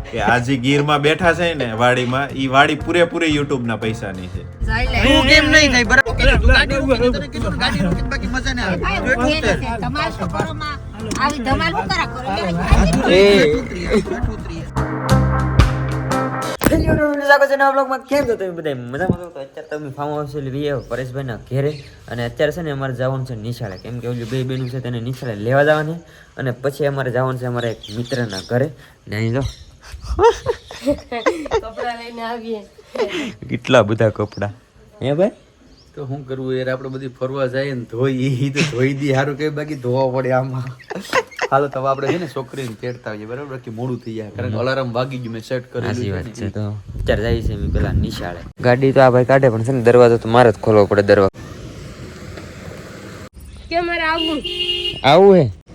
કે આજે ગીરમાં બેઠા છે ને વાડીમાં ઈ વાડી પૂરેપૂરી યુટ્યુબ ના પૈસાની છે. તું કેમ નહીં તને કીધું ને, ના ઘેરે. અને અત્યારે છે ને અમારે જવાનું છે નિશાળે. કેમ કે ઓલી બે બેનું છે તેને નિશાળે લેવા જવાની. અને પછી અમારે જવાનું છે અમારે એક મિત્રના ઘરે. ને અહીં જો. કેટલા બધા કપડા? હે ભાઈ? તો શું કરવું યાર આપણે બધી ફરવા જાય ને ધોઈ ઈ તો ધોઈ દી સારું કઈ બાકી ધોવા પડે આમાં. હાલો તો આપણે છે ને છોકરીને તેડતા આવીએ બરાબર? કે મોડું થઈ જાય કારણ કે અલાર્મ વાગી ગયું મેં સેટ સાચી વાત છે તો. અત્યારે જાય છે મેં પેલા નિશાળે. ગાડી તો આ ભાઈ કાઢે પણ છે ને દરવાજો તો મારે જ ખોલવો પડે દરવાજો. આવું હે આવું આવું ના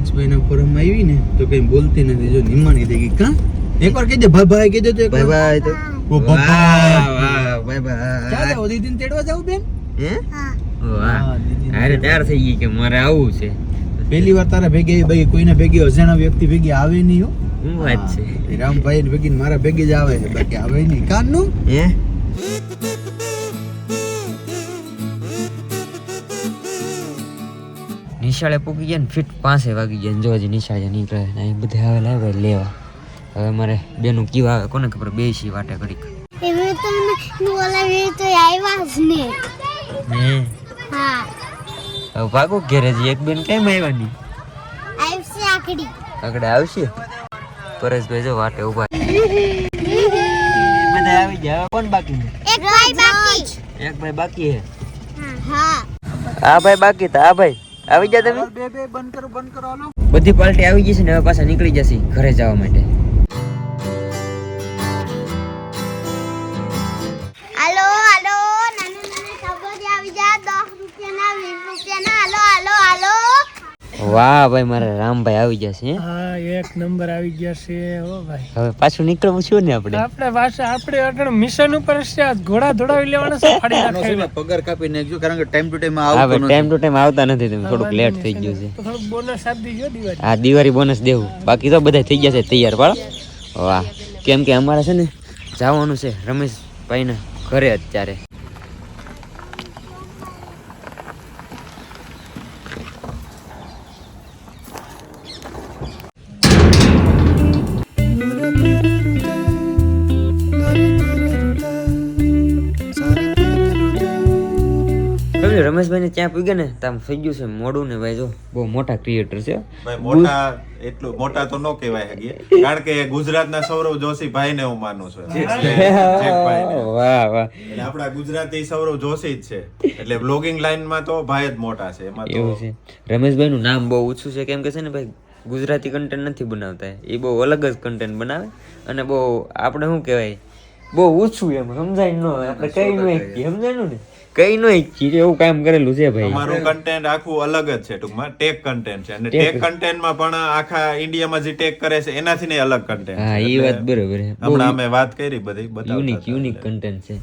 ફોરમમાં આવી ને તો કઈ બોલતી નથી. જો નિમાણી થઈ ગઈ. કા? એકવાર કહેજે ભાઈ ભાઈ કહેજો તો ભાઈ ભાઈ તો ઓ બાપા ભાઈ ભાઈ. ચાલે જાવ દીદીને તેડવા જાવ બેન? હે? હા, અરે તૈયાર થઈ ગઈ કે મારે આવું છે. પહેલી વાર તારા ભેગે આવી ભાઈ કોઈને ભેગી અજાણા વ્યક્તિ ભેગી આવે નહીં હો. હું વાત છે? રામભાઈ ભેગી ને મારા ભેગી જ આવે છે બાકી આવે નહીં. કાનનું? હે? નિશાળે પૂકી ગયા ને ફિટ પાસે વાગી ગયા જો હજી નિશાળે નીકળે ને અહીં બધે આવે લાવે લેવા. હવે મારે બેનું કીવા આવે કોને ખબર? બે સી વાટે ઘડીક. એવી તો મેં બોલાવી તો આવ્યા જ ને. હે? હા. હવે ભાગો ઘેરે જી એક બેન કેમ આવવાની આવશે આકડી આગળ આવશે? પરેશભાઈ જો વાટે ઊભા બધા આવી ગયા. કોણ બાકી એક ભાઈ બાકી. એક ભાઈ બાકી હે હા. આ ભાઈ બાકી તા આ ભાઈ. આવી જા તમે? બે બે બંધ કરો બંધ કરો બધી પાર્ટી આવી છે ને હવે પાછા નીકળી જશે ઘરે જવા માટે. વાહ ભાઈ મારા રામભાઈ આવી ગયા હે? હા એક નંબર આવી ગયા છે ઓ ભાઈ. હવે પાછું નીકળવું છું ને આપણે? આપણે પાછા આપણે અટણ મિશન ઉપર છે આ ઘોડા ધોડાવી લેવાના છે ફાડી છે નાખે. પગાર કાપી નાખજો કારણ કે ટાઈમ ટુ ટાઈમ હા આવતો નથી ટાઈમ ટુ ટાઈમ આવતા નથી તમે થોડુંક લેટ થઈ ગયું છે. થોડું બોનસ આપી દીજો દિવાળી. આ દિવાળી બોનસ દેવું. બાકી તો બધા થઈ ગયા છે તૈયાર પાડો. વાહ. કેમ કે અમારે છે ને જવાનું છે રમેશભાઈના ઘરે અત્યારે. હવે રમેશભાઈ ને ત્યાં પૂગ્યા ને ત્યાં થઈ ગયું છે મોડું ને ભાઈ જો. બહુ મોટા ક્રિએટર છે. ભાઈ મોટા એટલું મોટા તો ન કહેવાય હકીએ કારણ કે ગુજરાતના સૌરવ જોશી ભાઈને હું માનું છું. વાહ વાહ. આપણા ગુજરાતી સૌરવ જોશી જ છે. એટલે બ્લોગિંગ લાઈનમાં તો ભાઈ જ મોટા છે. એમાં એવું છે. રમેશભાઈ નું નામ બહુ ઓછું છે. કેમ કે છે ને ભાઈ ગુજરાતી કન્ટેન્ટ નથી બનાવતા. એ બહુ અલગ જ કન્ટેન્ટ બનાવે અને બહુ આપણે શું કહેવાય બહુ ઓછું એમ સમજાય ન હોય. આપણે કઈ નહીં સમજાયું ને? કઈ નો એવું કામ કરેલું છે ભાઈ? અમારું કન્ટેન્ટ આખું અલગ જ છે ટૂંકમાં. ટેક કન્ટેન્ટ છે. અને ટેક ટેક કન્ટેન્ટમાં પણ આખા ઇન્ડિયામાં જે ટેક કરે છે એનાથી ને અલગ કન્ટેન્ટ હા એ વાત બરોબર છે. હમણાં અમે વાત કરી બધી યુનિક યુનિક કન્ટેન્ટ છે.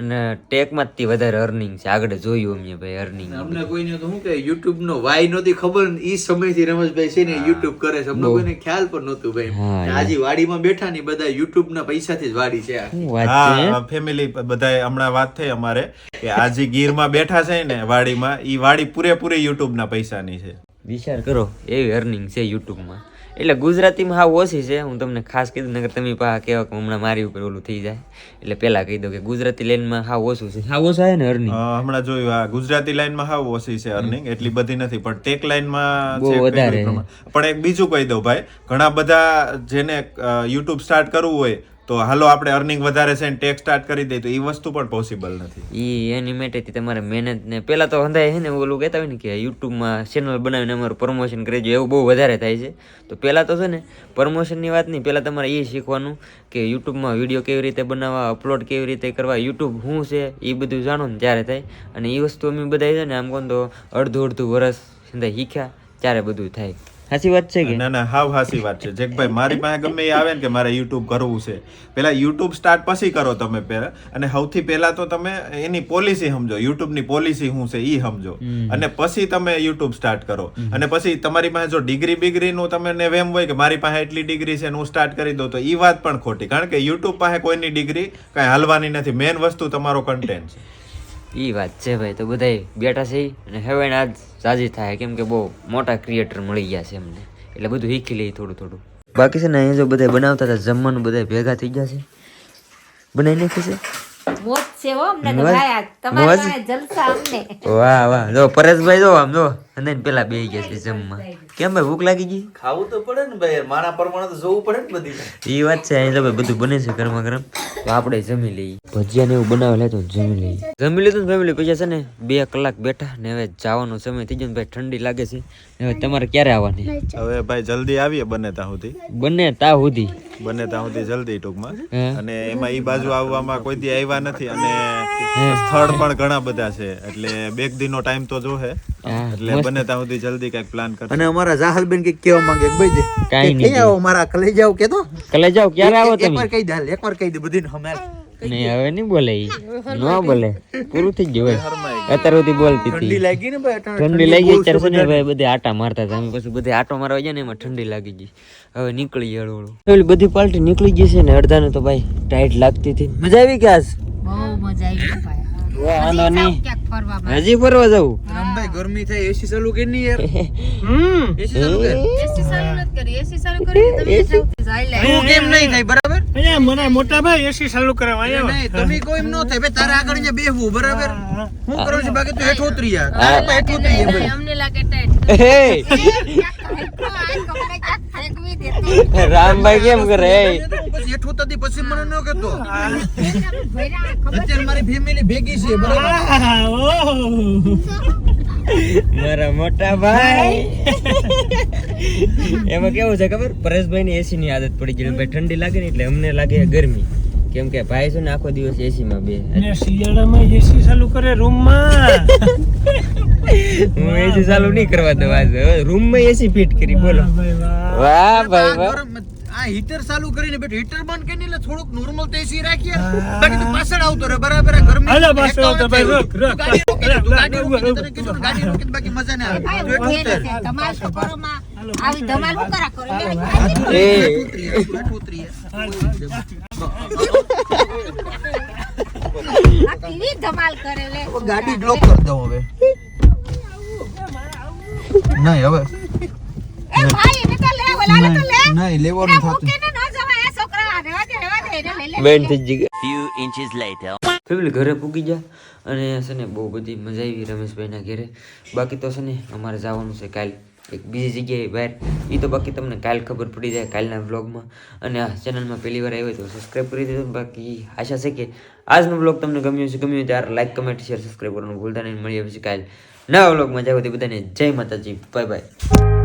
અને ટેકમાં જ વધારે અર્નિંગ છે. આગળ જોયું અમે ભાઈ અર્નિંગ અમને કોઈને તો શું કે યુટ્યુબ નો વાય નહોતી ખબર એ સમયથી રમેશભાઈ છે ને યુટ્યુબ કરે છે. અમને કોઈને ખ્યાલ પણ નહોતું ભાઈ. આજે વાડીમાં બેઠા ને બધા યુટ્યુબ ના પૈસાથી જ વાડી છે આ. શું વાત છે? હા ફેમિલી બધા હમણાં વાત થઈ અમારે કે આજે ગીર ગીરમાં બેઠા છે ને વાડીમાં ઈ વાડી પૂરેપૂરી યુટ્યુબ ના પૈસાની છે. વિચાર કરો એવી અર્નિંગ છે યુટ્યુબમાં એટલે ગુજરાતીમાં હાવ ઓછી છે. હું તમને ખાસ કીધું નગર તમે પા કહેવા કે હમણાં મારી ઉપર ઓલું થઈ જાય. એટલે પહેલા કહી દઉં કે ગુજરાતી લાઈનમાં હાવ ઓછું છે. હાવ ઓછા ને અર્નિંગ હમણાં જોયું આ ગુજરાતી લાઈનમાં હાવ ઓછી છે અર્નિંગ એટલી બધી નથી પણ ટેક લાઈનમાં બહુ વધારે. પણ એક બીજું કહી દઉં ભાઈ ઘણા બધા જેને યુટ્યુબ સ્ટાર્ટ કરવું હોય તો હાલો, આપણે અર્નિંગ વધારે છે ને ટેક સ્ટાર્ટ કરી દઈએ તો એ વસ્તુ પણ પોસિબલ નથી. એ એની માટેથી તમારે મહેનત ને. પહેલાં તો હંધાય છે ને ઓલું કહેતા હોય ને કે યુટ્યુબમાં ચેનલ બનાવીને અમારું પ્રમોશન કરજો, એવું બહુ વધારે થાય છે. તો પહેલાં તો છે ને પ્રમોશનની વાત નહીં પહેલાં તમારે એ શીખવાનું કે યુટ્યુબમાં વીડિયો કેવી રીતે બનાવવા અપલોડ કેવી રીતે કરવા યુટ્યુબ શું છે એ બધું જાણો ને ત્યારે થાય. અને એ વસ્તુ અમે બધા છે ને, આમ કોણ તો અડધું અડધું વરસ શીખ્યા, ત્યારે બધું થાય. સાચી વાત છે કે? ના ના હાવ હાસી વાત છે. જેકભાઈ મારી પાસે ગમે એ આવે ને કે મારે યુટ્યુબ કરવું છે. પેલા યુટ્યુબ સ્ટાર્ટ પછી કરો તમે પહેલા અને સૌથી પહેલા તો તમે એની પોલિસી સમજો. યુટ્યુબની પોલિસી શું છે ઈ સમજો. અને પછી તમે યુટ્યુબ સ્ટાર્ટ કરો. અને પછી તમારી પાસે જો ડિગ્રી બિગ્રી નું તમને વેમ હોય કે મારી પાસે એટલી ડિગ્રી છે હું સ્ટાર્ટ કરી દઉં તો ઈ વાત પણ ખોટી. કારણ કે યુટ્યુબ પાસે કોઈની ડિગ્રી કાંઈ હાલવાની નથી. મેન વસ્તુ તમારો કન્ટેન્ટ છે. ઈ વાત છે ભાઈ તો બધાય બેઠા છે અને હવે આજ સાજી થાય કેમ કે બહુ મોટા ક્રિએટર મળી ગયા છે એમને. એટલે બધું શીખી લઈએ થોડું થોડું. બાકી છે ને અહીંયા જો બધા બનાવતા હતા જમવાનું બધા ભેગા થઈ ગયા છે. બનાવી નાખી છે? મોજ છે હો અમને તો ભાઈ આજ. તમારે મોજ? વાંહે જલસા અમને. વાહ વાહ. જો પરેશભાઈ જો આમ જો અને પેલા બે ગયા છે જમવા. કેમ ભાઈ ભૂખ લાગી ગઈ? ખાવું તો પડે ને ભાઈ મારા પ્રમાણે તો જોવું પડે ને બધી. એ વાત છે અહીં તો ભાઈ બધું બને છે ગરમા ગરમ. તો આપણે જમી લઈએ. ભજીયા ને એવું બનાવે લે તો જમી લઈએ. જમી લીધું ને ફેમિલી પછી છે ને બે કલાક બેઠા ને હવે જવાનો સમય થઈ ગયો ને ભાઈ ઠંડી લાગે છે. ને હવે તમારે ક્યારે આવવાની? હવે ભાઈ જલ્દી આવીએ બને ત્યાં સુધી. બંને તા સુધી? બને ત્યાં સુધી જલ્દી ટૂંકમાં. અને એમાં ઈ બાજુ આવવામાં કોઈ દી આવ્યા નથી અને સ્થળ પણ ઘણા બધા છે. એટલે બે દિનો ટાઈમ તો જોહે. હા, એટલે બને ત્યાં સુધી જલ્દી કંઈક પ્લાન કર અને અમારા જાહલબેન કે કેવા માંગે ભાઈ દે કાંઈ નહીં આવો મારા કલે જાવ કે તો કલે જાવ ક્યારે આવો તમે? એકવાર કહી દે એકવાર કહી દે બધીને હમે નહીં હવે નહીં બોલે ઈ. ન બોલે. પૂરું થઈ ગયું અત્યાર સુધી બોલતી ઠંડી લાગી ને ભાઈ ઠંડી લાગી અત્યારે સુધી ભાઈ બધે આટા મારતા હતા. અમે પછી બધે આટો મારવા ગયા ને એમાં ઠંડી લાગી ગઈ. હવે નીકળી હળવું હળવું બધી પાલટી નીકળી ગઈ છે ને અડધાને તો ભાઈ ટાઈટ લાગતી હતી. મજા આવી કે આજ? બહુ મજા આવી ભાઈ. વાંધો નહીં. હજી ફરવા જવું? રામભાઈ ગરમી થાય એસી ચાલુ કે નહીં યાર. હમ. એસી ચાલુ કર? એસી ચાલુ નથી કરી. એસી ચાલુ કરી તમે સૌથી જાય લે. તું કેમ નહીં થાય બરાબર? અહીંયા મને મોટા ભાઈ એસી ચાલુ કરવા આવ્યો. નહીં તમે કોઈ એમ ન થાય. બે તારા આગળ અહીંયા બેહવું બરાબર? હું કરું છું બાકી તું હેઠો ઉતરી જા. તારે પણ હેઠો ઉતરી જા અમને લાગે ટાઈટ હે! રામભાઈ કેમ કરે? એ? તદી પછી મને ન કહેતો. અત્યારે મારી ફેમિલી ભેગી છે બરાબર? મારા મોટા ભાઈ. એમાં કેવું છે ખબર? પરેશભાઈ ની એસી ની આદત પડી ગઈ ભાઈ ઠંડી લાગે ને એટલે અમને લાગે ગરમી. કેમ કે ભાઈ છે ને આખો દિવસ એસી માં બે શિયાળામાં એસી ચાલુ કરે રૂમમાં હું એસી ચાલુ નહીં કરવા દઉં આજે. રૂમમાં એસી ફિટ કરી બોલો. વાહ ભાઈ વાહ. આ હીટર ચાલુ કરીને બેઠો. હીટર બંધ કરીને એટલે થોડુંક નોર્મલ તેસી રાખી રાખીએ. બાકી તું પાછળ આવતો રહે. બરાબર ગરમી હાલો પાછળ આવતો ભાઈ, રોક, રોક. ગાડી રોકી તને કીધું ગાડી રોકી બાકી મજા ના આવે. તું ઉતર. તમારા સફરોમાં આવી ધમાલ હું કરા. કરો એ. ઉતરી જા, હેઠ ઉતરી જા. આ કેવી ધમાલ કરે લે. ગાડી લોક કરી દઉં હવે. નહીં હવે. એ ભાઈ એને તો લે ઓલાને તો લે. નહીં લેવાનું થતું. મૂકીને ન જવાય આ છોકરા રહેવા દે રહેવા દે એને લઈ લે. બેન થઈ ગઈ. ફેમિલી ઘરે પૂગી ગયા અને છે ને બહુ બધી મજા આવી રમેશભાઈના ઘરે. બાકી તો છે ને અમારે જવાનું છે કાલ એક બીજી જગ્યાએ બહાર. એ તો બાકી તમને કાલ ખબર પડી જાય કાલના વ્લોગમાં. અને આ ચેનલમાં પહેલી વાર આવ્યો તો સબસ્ક્રાઈબ કરી દેજો બાકી આશા છે કે આજનો વ્લોગ તમને ગમ્યો છે ગમ્યું ત્યારે લાઈક કમેન્ટ શેર સબસ્ક્રાઈબ કરવાનું ભૂલતા નહીં. મળીએ પછી કાલ નવા વ્લોગમાં. જાવ તે બધાને જય માતાજી. Bye bye